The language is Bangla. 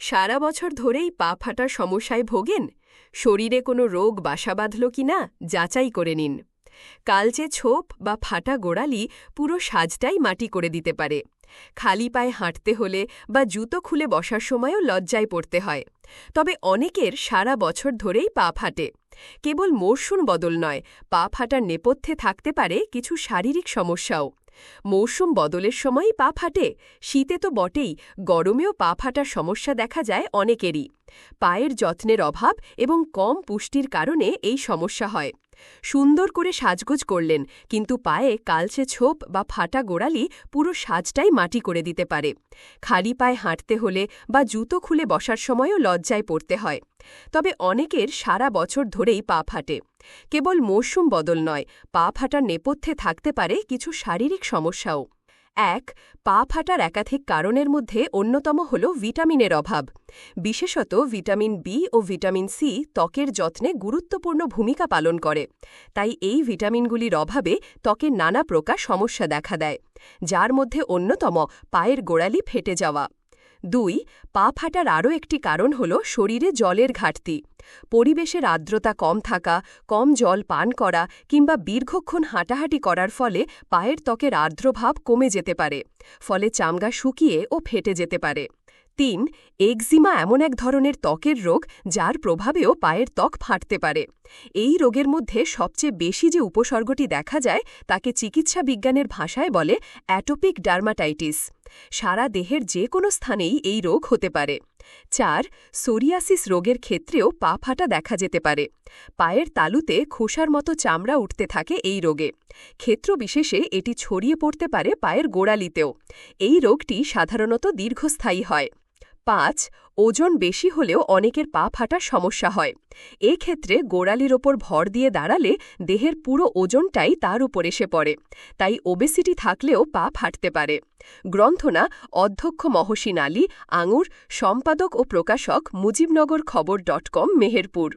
সারা বছর ধরেই পা ফাটার সমস্যায় ভোগেন? শরীরে কোনো রোগ বাসা বাঁধল কি না? যাচাই করে নিন। কালচে ছোপ বা ফাটা গোড়ালি পুরো সাজটাই মাটি করে দিতে পারে। খালি পায়ে হাঁটতে হলে বা জুতো খুলে বসার সময়ও লজ্জায় পড়তে হয়। তবে অনেকের সারা বছর ধরেই পা ফাটে। কেবল মরশুম বদল নয়, পা ফাটার নেপথ্যে থাকতে পারে কিছু শারীরিক সমস্যাও। মৌসুম বদলের সময়ই পা ফাটে। শীতে তো বটেই, গরমেও পা ফাটার সমস্যা দেখা যায় অনেকেরই। পায়ের যত্নের অভাব এবং কম পুষ্টির কারণে এই সমস্যা হয়। সুন্দর করে সাজগোজ করলেন, কিন্তু পায়ে কালচে ছোপ বা ফাটা গোড়ালি পুরো সাজটাই মাটি করে দিতে পারে। খালি পায়ে হাঁটতে হলে বা জুতো খুলে বসার সময়ও লজ্জায় পড়তে হয়। তবে অনেকের সারা বছর ধরেই পা ফাটে। কেবল মৌসুম বদল নয়, পা ফাটার নেপথ্যে থাকতে পারে কিছু শারীরিক সমস্যাও। এক, পা ফাটার একাধিক কারণের মধ্যে অন্যতম হল ভিটামিনের অভাব। বিশেষত ভিটামিন বি ও ভিটামিন সি ত্বকের যত্নে গুরুত্বপূর্ণ ভূমিকা পালন করে। তাই এই ভিটামিনগুলির অভাবে ত্বকের নানা প্রকার সমস্যা দেখা দেয়, যার মধ্যে অন্যতম পায়ের গোড়ালি ফেটে যাওয়া। দুই, পা ফাটার আরও একটি কারণ হল শরীরে জলের ঘাটতি। পরিবেশের আর্দ্রতা কম থাকা, কম জল পান করা কিংবা দীর্ঘক্ষণ হাঁটাহাঁটি করার ফলে পায়ের ত্বকের আর্দ্রভাব কমে যেতে পারে, ফলে চামড়া শুকিয়ে ও ফেটে যেতে পারে। তিন এক্সিমা এমন এক ধরনের ত্বকের রোগ যার প্রভাবেও পায়ের ত্বক ফাটতে পারে। এই রোগের মধ্যে সবচেয়ে বেশি যে উপসর্গটি দেখা যায় তাকে চিকিৎসা বিজ্ঞানের ভাষায় বলে অ্যাটোপিক ডার্মাটাইটিস। সারা দেহের যে কোনো স্থানেই এই রোগ হতে পারে। চার, সোরিয়াসিস রোগের ক্ষেত্রেও পা ফাটা দেখা যেতে পারে। পায়ের তালুতে খোসার মতো চামড়া উঠতে থাকে এই রোগে। ক্ষেত্র বিশেষে এটি ছড়িয়ে পড়তে পারে পায়ের গোড়ালিতেও। এই রোগটি সাধারণত দীর্ঘস্থায়ী হয়। পাঁচ, ওজন বেশি হলেও অনেকের পা ফাটার সমস্যা হয়। ক্ষেত্রে গোড়ালির ওপর ভর দিয়ে দাঁড়ালে দেহের পুরো ওজনটাই তার উপর এসে পড়ে, তাই ওবেসিটি থাকলেও পা ফাটতে পারে। গ্রন্থনা, অধ্যক্ষ মহসিন আলী, আঙুর, সম্পাদক ও প্রকাশক মুজিবনগর খবর ডট কম, মেহেরপুর।